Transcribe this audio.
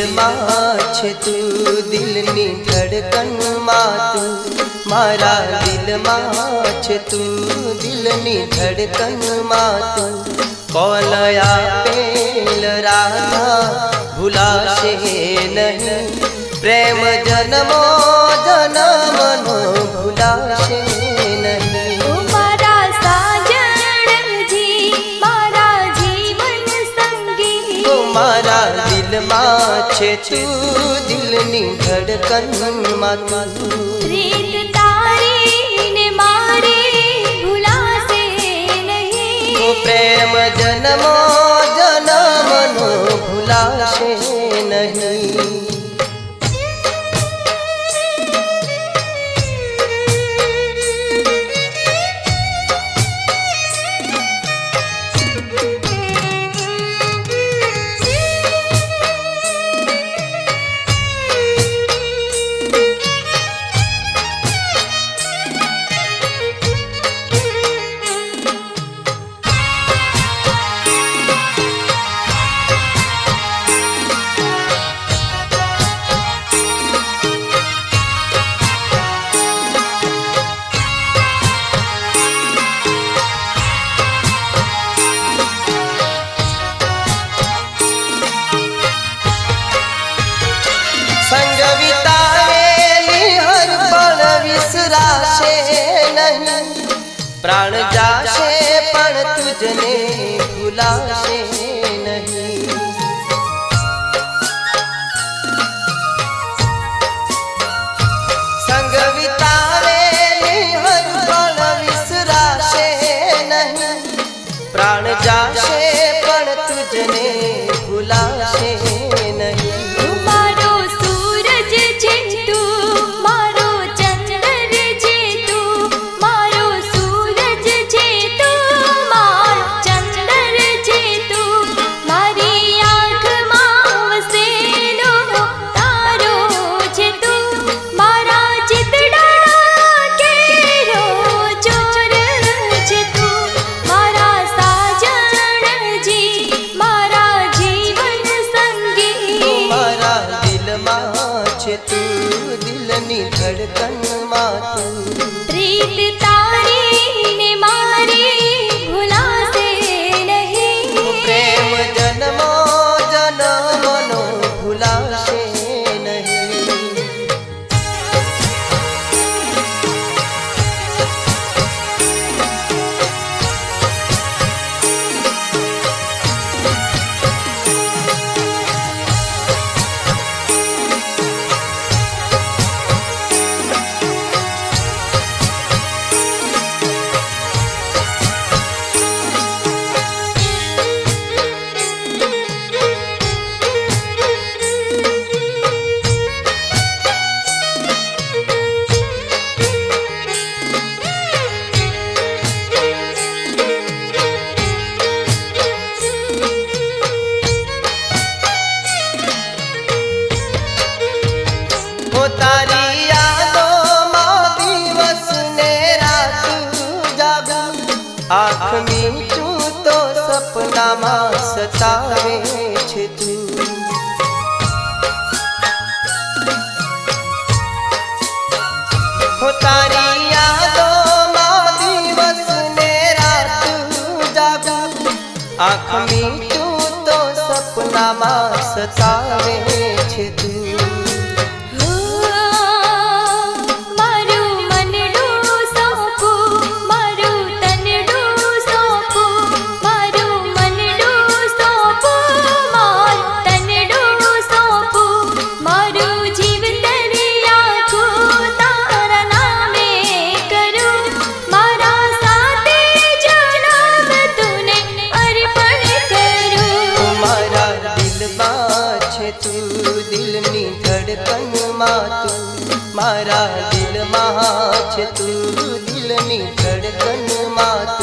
દિલમાં છે તું દિલની ધડકનમાં તું મારા દિલમાં છે તું દિલની ધડકનમાં તું કોલયા પેલ રાધા ભૂલાશે નહીં. પ્રેમ જન્મો છે તું દિલની ધડકનમાં તું રીત તારી ને મારી ભૂલાશે નહીં. પ્રેમ જન્મો જન્મનો ભૂલાશે નહીં. પ્રાણ જાશે પણ તુજને ભૂલાશે. છે તું દિલની ધડકનમાં તું પ્રીત આંખ મીચું તો સપનામાં સતાવે છે તું હો તારી યાદોમાં દિવસ ને રાત જાગું આંખ મીચું તો સપનામાં સતાવે છે તું. છે ધડકનમાં